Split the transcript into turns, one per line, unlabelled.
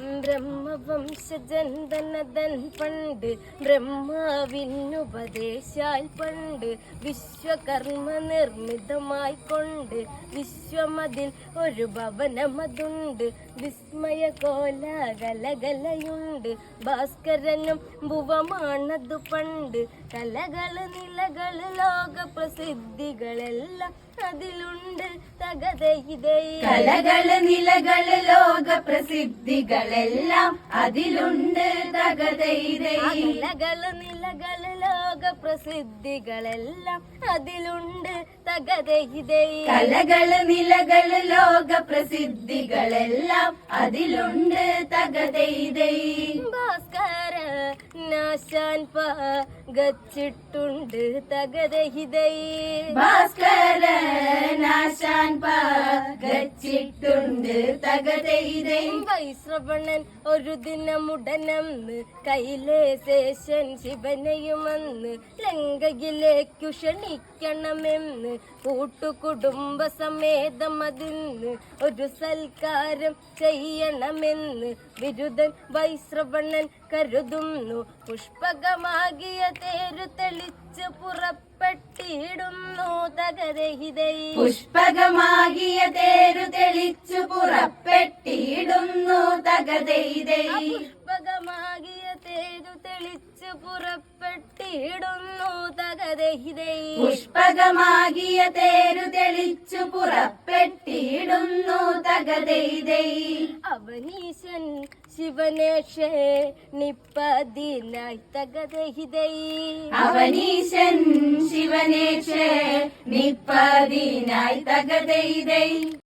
ബ്രഹ്മവംശജന്തനതൻ പണ്ട് ബ്രഹ്മാവിനുപദേശാൽ പണ്ട് വിശ്വകർമ്മ നിർമ്മിതമായി കൊണ്ട് വിശ്വമതിൽ ഒരു ഭവനമതുണ്ട്. വിസ്മയ കോലാകലകലയുണ്ട്. ഭാസ്കരനും ഭുവമാണതു പണ്ട്. കലകൾ നിലകൾ ലോക പ്രസിദ്ധികളെല്ലാം അതിലുണ്ട്.
കലകൾ നിലകൾ ലോക പ്രസിദ്ധികളെല്ലാം അതിലുണ്ട് തകതൈതൈ
കലകൾ നിലകൾ ലോക പ്രസിദ്ധികളെല്ലാം അതിലുണ്ട്
കലകൾ നിലകൾ ലോക പ്രസിദ്ധികളെല്ലാം അതിലുണ്ട് തകതൈതൈ
ഭാസ്കര നാശാൻ പകച്ചിട്ടുണ്ട് തകതഹിതൈ
ഭാസ്കര നാശാൻ പകച്ചിട്ടുണ്ട്
വൈശ്രവണൻ ഒരു ദിനമുടനന്ന് ശിവനെയുമെന്ന് ശിവനെയുമന്ന് ലങ്കയിലേക്കു ക്ഷണിക്കണമെന്ന് കൂട്ടുകുടുംബ സമേതം അതിന്ന് ഒരു സൽക്കാരം ചെയ്യണമെന്ന് ബിരുദൻ വൈശ്രവണൻ കരുതുന്നു. പുഷ്പകമാകിയ തേരു തെളിച്ച് തകരഹിതൈ
പുഷ്പകമാകിയ തേരു തെളിച്ചു പുറപ്പെട്ടിടുന്നു തകതൈതൈ
പുഷ്പകമാകിയ തേരു തെളിച്ചു പുറപ്പെട്ടിടുന്നു തകരഹിതൈ
പുഷ്പകമാകിയ തേരു തെളിച്ചു പുറപ്പെട്ടിടുന്നു തകതൈതൈ
അവനീശൻ ശിവനേഷേ നിപ്പതിനായി തകതഹിതൈ
അവനീശൻ ശിവനേഷേ നിപ്പതിനായി തകതൈതൈ